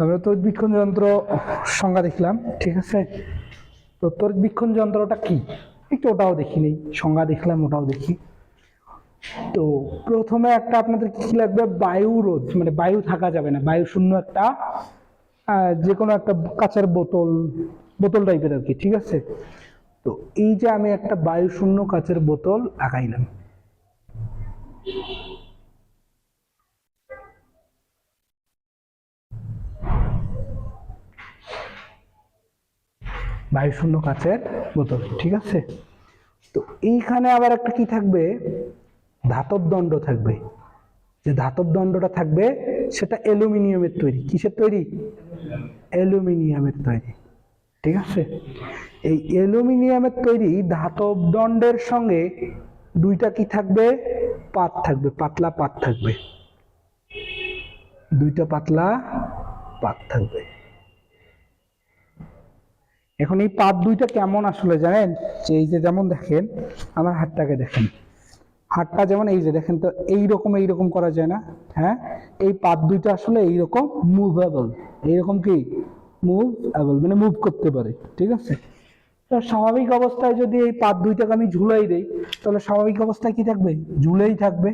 আমরা তড়িৎবীক্ষণ যন্ত্র সংজ্ঞা দেখলাম, ঠিক আছে? তো তড়িৎবীক্ষণ যন্ত্রটা কি? একটু ওটাও দেখি নেই, সংজ্ঞা দেখলাম, ওটাও দেখি। তো প্রথমে একটা আপনাদের কি লাগবে? বায়ু রোধ মানে বায়ু থাকা যাবে না, বায়ু শূন্য একটা যে কোনো একটা কাঁচের বোতল বোতল টাইপের আর কি, ঠিক আছে? তো এই যে আমি একটা বায়ু শূন্য কাঁচের বোতল আঁকাইলাম বায়ু শূন্য কাঁচের বোতল, ঠিক আছে? তো এইখানে আবার একটা কি থাকবে? ধাতব দণ্ড থাকবে। যে ধাতব দণ্ডটা থাকবে, সেটা অ্যালুমিনিয়ামের তৈরি। কিসের তৈরি? অ্যালুমিনিয়ামের তৈরি। ঠিক আছে? এই অ্যালুমিনিয়ামের তৈরি ধাতব দণ্ডের সঙ্গে দুইটা কি থাকবে? পাত থাকবে, পাতলা পাত থাকবে। দুইটা পাতলা পাত থাকবে। এখন এই পাত দুইটা কেমন আসলে জানেন? যে এই যে যেমন দেখেন, আমার হাতটাকে দেখেন। হাতটা যেমন এই যে দেখেন তো, এইরকম এইরকম করা যায় না? হ্যাঁ? এই পাত দুইটা আসলে এইরকম মুভেবল এইরকম কি? মুভেবল মানে মুভ করতে পারে, ঠিক আছে? তো স্বাভাবিক অবস্থায় যদি এই পাত দুইটাকে আমি ঝুলাই দেই, তাহলে স্বাভাবিক অবস্থায় কি থাকবে? ঝুলেই থাকবে।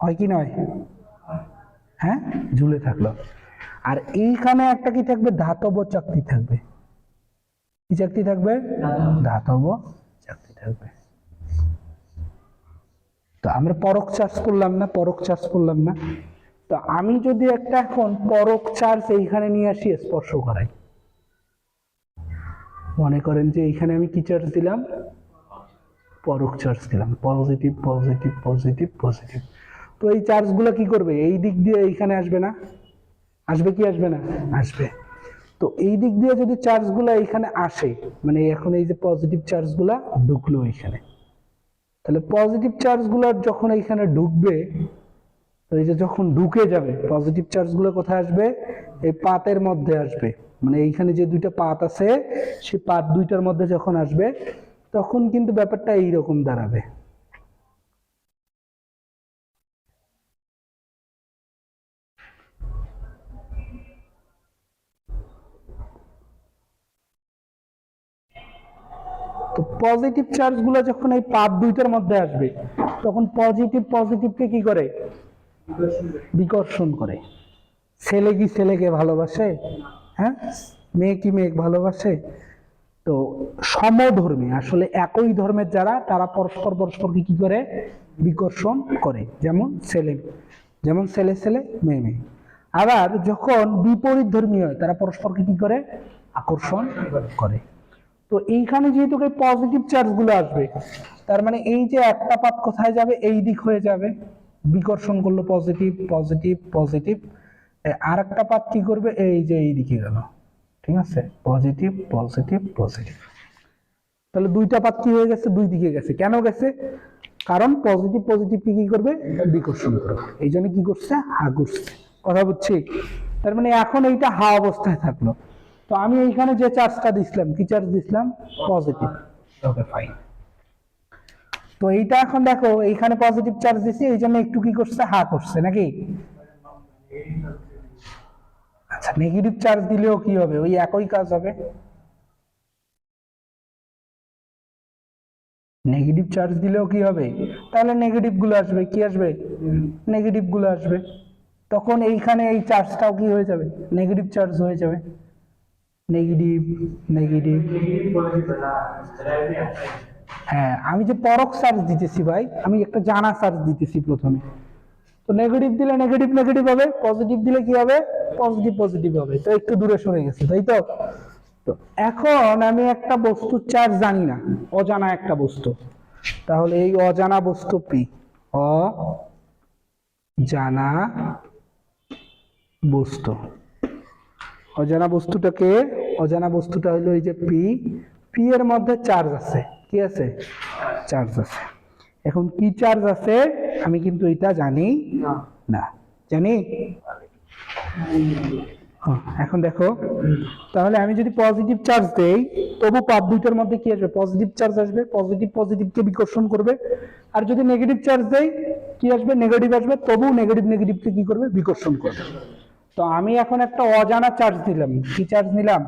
হয় কি নয়? হ্যাঁ? ঝুলে থাকল। আর এইখানে একটা কি থাকবে? ধাতব চাকতি থাকবে। কি চাকতি থাকবে? ধাতব চাকতি থাকবে। তো আমরা পরক চার্জ করলাম না পরক চার্জ করলাম না। তো আমি যদি একটা এখন পরক চার্জ এইখানে নিয়ে আসি, স্পর্শ করাই। মনে করেন যে এইখানে আমি কি চার্জ দিলাম? পরক চার্জ দিলাম। Positive positive positive positive. তো এই চার্জগুলো কি করবে? এই দিক দিয়ে এইখানে আসবে না? আসবে কি আসবে না? আসবে। তো এই দিক দিয়ে যদি চার্জগুলো এইখানে আসে মানে এখন এই যে পজিটিভ চার্জগুলা ঢুকলো এইখানে তাহলে পজিটিভ চার্জগুলো যখন এইখানে ঢুকবে তো এই যে যখন ঢুকে যাবে পজিটিভ চার্জগুলো কোথায় আসবে? এই পাতের মধ্যে আসবে। মানে এইখানে যে দুইটা পাত আছে, সেই পাত দুইটার মধ্যে যখন আসবে, তখন কিন্তু ব্যাপারটা এইরকম দাঁড়াবে। পজিটিভ চার্জগুলো যখন এই পাত দুইটার মধ্যে আসবে, তখন পজিটিভ পজিটিভকে কি করে? বিকর্ষণ করে। ছেলে কি ছেলেকে ভালোবাসে? হ্যাঁ? মেয়ে কি মেয়ে ভালোবাসে? তো সমধর্মী, আসলে একই ধর্মের যারা, তারা পরস্পর পরস্পরকে কি করে? বিকর্ষণ করে। যেমন ছেলে যেমন ছেলে ছেলে, মেয়ে মেয়ে। আবার যখন বিপরীত ধর্মী হয়, তারা পরস্পরকে কি করে? আকর্ষণ করে। তো এইখানে যেহেতু পজিটিভ চার্জগুলো আসবে তার মানে এই যে একটা পাত কোথায় যাবে এই দিক হয়ে যাবে। বিকর্ষণ করল পজিটিভ পজিটিভ পজিটিভ আর একটা পাত কি করবে? এই যে এই দিকে গেল। ঠিক আছে? পজিটিভ পজিটিভ পজিটিভ তাহলে দুইটা পাত কি হয়ে গেছে? দুই দিকে গেছে। কেন গেছে? কারণ পজিটিভ পজিটিভ কি কি করবে? বিকর্ষণ করবে। এই জন্য কি করছে? হা করছে। কথা বুঝছি? তার মানে এখন এইটা হা অবস্থায় থাকল। তো আমি এইখানে যে চার্জটা দিছিলাম কি চার্জ দিছিলাম? পজিটিভ ওকে ফাইন তো এইটা এখন দেখো এইখানে পজিটিভ চার্জ দিছি এই জন্য একটু কি করছে হা করছে নাকি? আচ্ছা নেগেটিভ চার্জ দিলেও কি হবে? ওই একই কাজ হবে। নেগেটিভ চার্জ দিলেও কি হবে? তাহলে নেগেটিভগুলো আসবে কি আসবে? নেগেটিভগুলো আসবে। তখন এইখানে এই চার্জটাও কি হয়ে যাবে? নেগেটিভ চার্জ হয়ে যাবে। নেগেটিভ নেগেটিভ হ্যাঁ আমি যে পরক চার্জ দিতেছি ভাই, আমি একটা জানা চার্জ দিতেছি প্রথমে। তো নেগেটিভ দিলে নেগেটিভ নেগেটিভ হবে পজিটিভ দিলে কি হবে? পজিটিভ পজিটিভ হবে। তো একটু দূরে সরে গেছে, তাই তো? তো এখন আমি একটা বস্তুর চার্জ জানি না, অজানা একটা বস্তু। তাহলে এই অজানা বস্তু পি অজানা বস্তু। অজানা বস্তুটাকে অজানা বস্তুটা হলো এই যে পি পি এর মধ্যে চার্জ আছে। কি আছে? চার্জ আছে। এখন কি চার্জ আছে? আমি কিন্তু এটা জানি না। জানি? এখন দেখো। তাহলে আমি যদি পজিটিভ চার্জ দেই তবু পাত দুইটার মধ্যে কি আসবে? পজিটিভ চার্জ আসবে। পজিটিভ পজিটিভকে বিকর্ষণ করবে। আর যদি নেগেটিভ চার্জ দেই কি আসবে? নেগেটিভ আসবে। তবু নেগেটিভ নেগেটিভকে কি করবে? বিকর্ষণ করবে। তো আমি এখন একটা অজানা চার্জ দিলাম কি চার্জ নিলাম?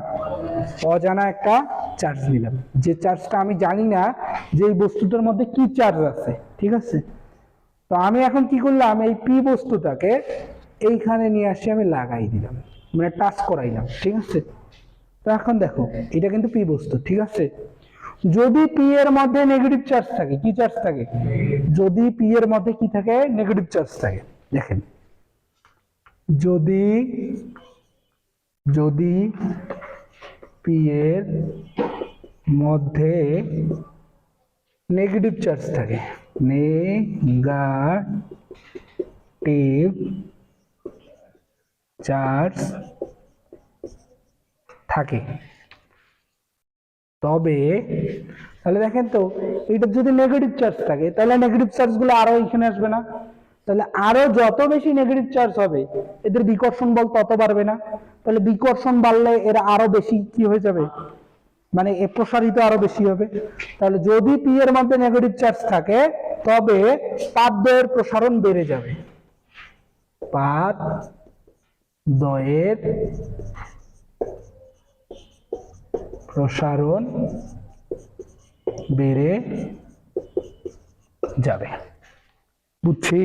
অজানা একটা চার্জ নিলাম। যে চার্জটা আমি জানি না যে এই বস্তুটার মধ্যে কি চার্জ আছে, ঠিক আছে? তো আমি এখন কি করলাম? এই পি বস্তুটাকে এইখানে নিয়ে আসি, আমি লাগাই দিলাম। মানে টাচ করাইলাম, ঠিক আছে? তো এখন দেখো, এটা কিন্তু পি বস্তু, ঠিক আছে? যদি পি এর মধ্যে নেগেটিভ চার্জ থাকে, কি চার্জ থাকে? যদি পি এর মধ্যে কি থাকে? নেগেটিভ চার্জ থাকে। দেখেন যদি যদি পি এর মধ্যে নেগেটিভ চার্জ থাকে নেগাটিভ চার্জ থাকে, তবে, তাহলে দেখেন তো এটা যদি নেগেটিভ চার্জ থাকে, তাহলে নেগেটিভ চার্জগুলো আরও এখানে আসবে না? তাহলে আরও যত বেশি নেগেটিভ চার্জ হবে, এদের বিকর্ষণ বল তত বাড়বে না। তাহলে বিকর্ষণ বাড়লে এরা আরও বেশি কি হয়ে যাবে? মানে প্রসারিত আরও বেশি হবে। তাহলে যদি পি এর মধ্যে নেগেটিভ চার্জ থাকে, তবে পাত দয়ের প্রসারণ বেড়ে যাবে। পাত দয়ের প্রসারণ বেড়ে যাবে। বুঝছি?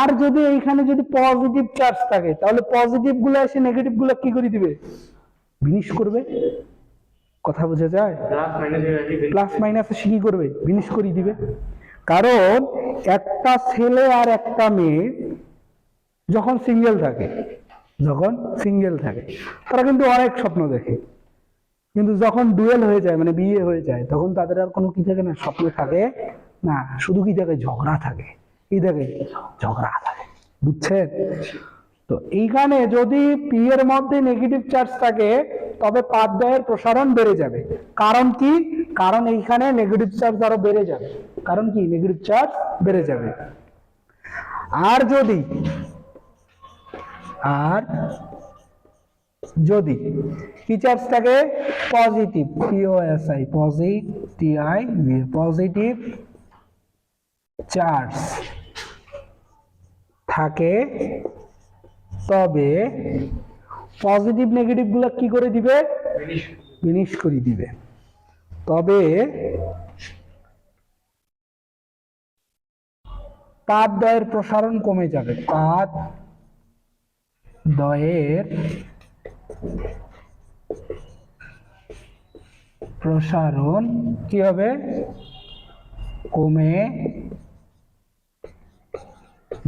আর যদি এইখানে যদি পজিটিভ চার্জ থাকে তাহলে পজিটিভগুলো এসে নেগেটিভগুলো কি করে দিবে? বিনিশ করবে? কথা বোঝা যায়? প্লাস মাইনাস এসে কি করবে? বিনিশ করে দিবে। কারণ একটা ছেলে আর একটা মেয়ে যখন সিঙ্গেল থাকে যখন সিঙ্গেল থাকে তারা কিন্তু অনেক স্বপ্ন দেখে। কিন্তু যখন ডুয়েল হয়ে যায় মানে বিয়ে হয়ে যায় তখন তাদের আর কোনো কি থাকে না? স্বপ্ন থাকে না শুধু কি থাকে ঝগড়া থাকে কি থাকে ঝগড়া থাকে বুঝছেন তো এইখানে যদি পি এর মধ্যে নেগেটিভ চার্জ থাকে তবে পাঠদয়ের প্রসারণ বেড়ে যাবে কারণ কি কারণ এইখানে নেগেটিভ চার্জ আরও বেড়ে যাবে কারণ কি নেগেটিভ চার্জ বেড়ে যাবে আর যদি আর যদি কি চার্জ থাকে পজিটিভ পিওএসআই পজিটিভ পজিটিভ চার্জ থাকে, তবে পজিটিভ নেগেটিভগুলো কি করে দিবে? ফিনিশ করে দিবে। তবে পাত দয়ের প্রসারণ কমে যাবে। পাত দয়ের প্রসারণ কি হবে? কমে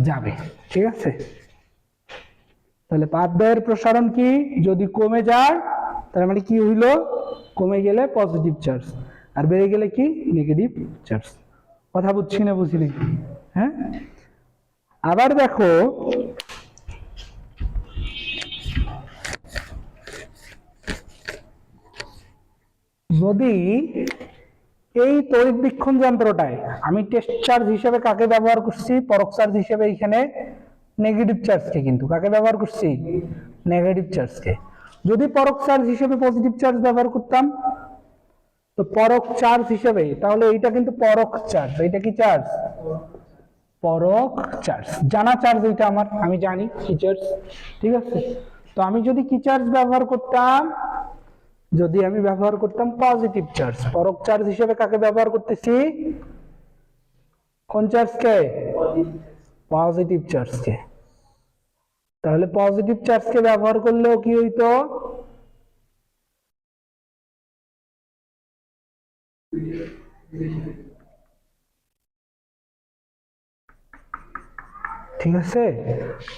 যাবে, ঠিক আছে? তাহলে পাতদয়ের প্রসারণ কি? যদি কমে যায়, তার মানে কি হইল? কমে গেলে পজিটিভ চার্জ আর বেড়ে গেলে কি? নেগেটিভ চার্জ কথা বুঝছি না বুঝি হ্যাঁ? আবার দেখো, যদি এই তড়িৎ বীক্ষণ যন্ত্রটায় আমি টেস্ট চার্জ হিসেবে কাকে ব্যবহার করছি? পরক চার্জ হিসেবে এখানে নেগেটিভ চার্জকে কিন্তু কাকে ব্যবহার করছি? নেগেটিভ চার্জকে যদি পরক চার্জ হিসেবে পজিটিভ চার্জ ব্যবহার করতাম, তো পরক চার্জ হিসেবে, তাহলে এইটা কিন্তু পরক চার্জ এইটা কি চার্জ পরক চার্জ জানা চার্জ এইটা আমার, আমি জানি কি চার্জ ঠিক আছে? তো আমি যদি কি চার্জ ব্যবহার করতাম যদি আমি ব্যবহার করতাম পজিটিভ চার্জ পরক চার্জ হিসেবে কাকে ব্যবহার করতেছি? কোন চার্জকে পজিটিভ চার্জকে তাহলে পজিটিভ চার্জকে ব্যবহার করলেও কি হইতো? ঠিক আছে?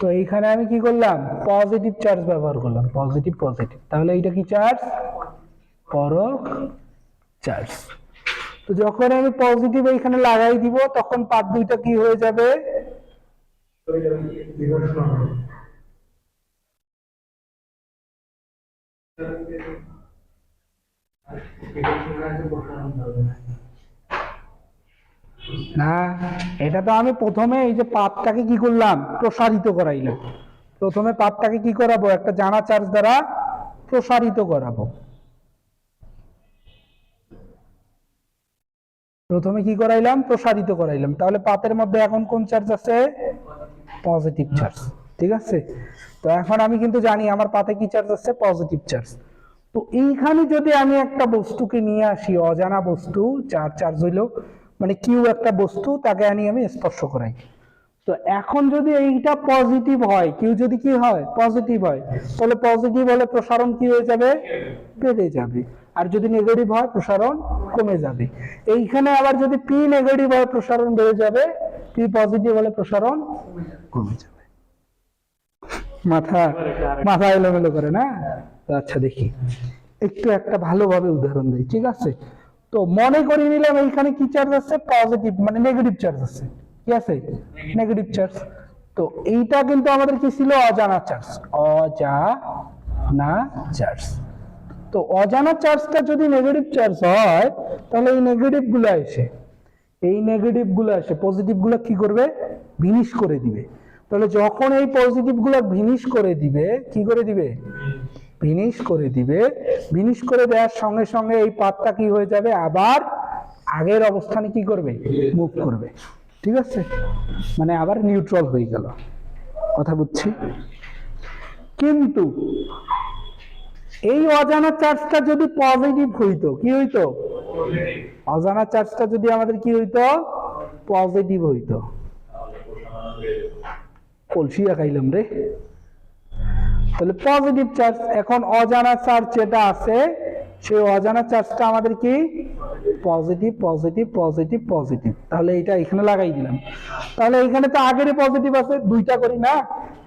তো এইখানে আমি কি করলাম? পজিটিভ চার্জ ব্যবহার করলাম। পজিটিভ পজিটিভ তাহলে এইটা কি চার্জ পরক চার্জ। তো যখন আমি পজিটিভ এইখানে লাগাই দিব, তখন পাত দুইটা কি হয়ে যাবে? না, এটা তো আমি প্রথমে এই যে পাতটাকে কি করলাম? প্রসারিত করাইলাম। প্রথমে পাতটাকে কি করাবো? একটা জানা চার্জ দ্বারা প্রসারিত করাবো। প্রথমে কি করাইলাম? প্রসারিত করাইলাম। তাহলে পাতের মধ্যে এখন কোন চার্জ আছে? পজিটিভ চার্জ ঠিক আছে? তো এখন আমি কিন্তু জানি আমার পাতে কি চার্জ আছে? পজিটিভ চার্জ তো এইখানে যদি আমি একটা বস্তুকে নিয়ে আসি, অজানা বস্তু চার চার্জ হইল মানে কিউ একটা বস্তু, তাকে আনি আমি স্পর্শ করাই। তো এখন যদি এইটা পজিটিভ হয় কিউ যদি কি হয়? পজিটিভ হয়। তাহলে পজিটিভ হলে প্রসারণ কি হয়ে যাবে? বেড়ে যাবে। আর যদি নেগেটিভ হয়, প্রসারণ কমে যাবে। এইখানে আবার যদি পি নেগেটিভ হয়, প্রসারণ বেড়ে যাবে। পি পজিটিভ হলে প্রসারণ কমে যাবে। মাথা মাথা এলোমেলো করে না? আচ্ছা দেখি। একটু একটা ভালোভাবে উদাহরণ দিই, ঠিক আছে? তো মনে করি নিলাম এইখানে কি চার্জ আছে? পজিটিভ মানে নেগেটিভ চার্জ আছে। কি আছে? নেগেটিভ চার্জ তো এইটা কিন্তু আমাদের কি ছিল? অজানা চার্জ অজানা চার্জ তো অজানা চার্জটা যদি নেগেটিভ চার্জ হয় তাহলে এই নেগেটিভগুলো এসে এই নেগেটিভগুলো আসে। পজিটিভগুলো কি করবে? ভিনিশ করে দিবে। তাহলে যখন এই পজিটিভগুলো ভিনিশ করে দিবে কি করে দিবে? ভিনিশ করে দিবে। ভিনিশ করে দেওয়ার সঙ্গে সঙ্গে এই পাতটা কি হয়ে যাবে? আবার আগের অবস্থানে কি করবে? মুভ করবে। ঠিক আছে? মানে আবার নিউট্রাল হয়ে গেল। কথা বুঝছি? কিন্তু এই অজানা চার্জটা যদি পজিটিভ হইতো, কি হইতো? অজানা চার্জটা যদি আমাদের কি হইতো? পজিটিভ হইতো। কলসিয়া খাইলাম রে। তাহলে পজিটিভ চার্জ এখন অজানা চার্জ যেটা আছে, সেই অজানা চার্জটা আমাদের কি? পজিটিভ পজিটিভ পজিটিভ পজিটিভ তাহলে এটা এখানে লাগাই দিলাম। তাহলে এখানে তো আগেরই পজিটিভ আছে, দুইটা করি না।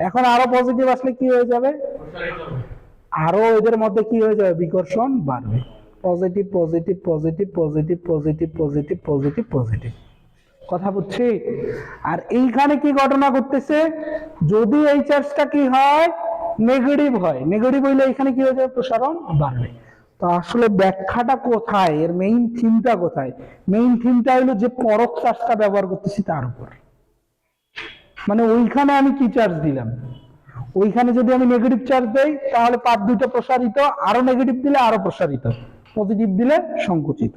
এখন আরও পজিটিভ আসলে কি হয়ে যাবে? আরও এদের মধ্যে কি হয়ে যাবে? বিকর্ষণ বাড়বে। Positive positive positive positive positive positive positive positive কথা বুঝছি? আর এইখানে কি ঘটনা ঘটতেছে? যদি এই চার্জটা কি হয়? নেগেটিভ হয়। নেগেটিভ হইলে এখানে কি হয়ে যাবে? প্রসারণ বাড়বে। তো আসলে ব্যাখ্যাটা কোথায়? এর মেইন থিমটা কোথায়? মেইন থিমটা হলো যে পরক চার্জটা ব্যবহার করতেছি তার উপর। মানে ওইখানে আমি কি চার্জ দিলাম? ওইখানে যদি আমি নেগেটিভ চার্জ দেই, তাহলে পাত দুইটা প্রসারিত, আরও নেগেটিভ দিলে আরও প্রসারিত পজিটিভ দিলে সংকুচিত।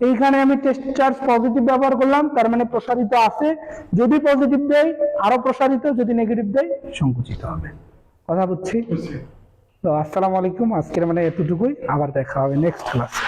এইখানে আমি টেস্ট চার্জ পজিটিভ ব্যবহার করলাম, তার মানে প্রসারিত আছে। যদি পজিটিভ দেয় আরও প্রসারিত, যদি নেগেটিভ দেয় সংকুচিত হবে। কথা বুঝছি। তো আসসালামু আলাইকুম। আজকের মানে এতটুকুই। আবার দেখা হবে নেক্সট ক্লাসে।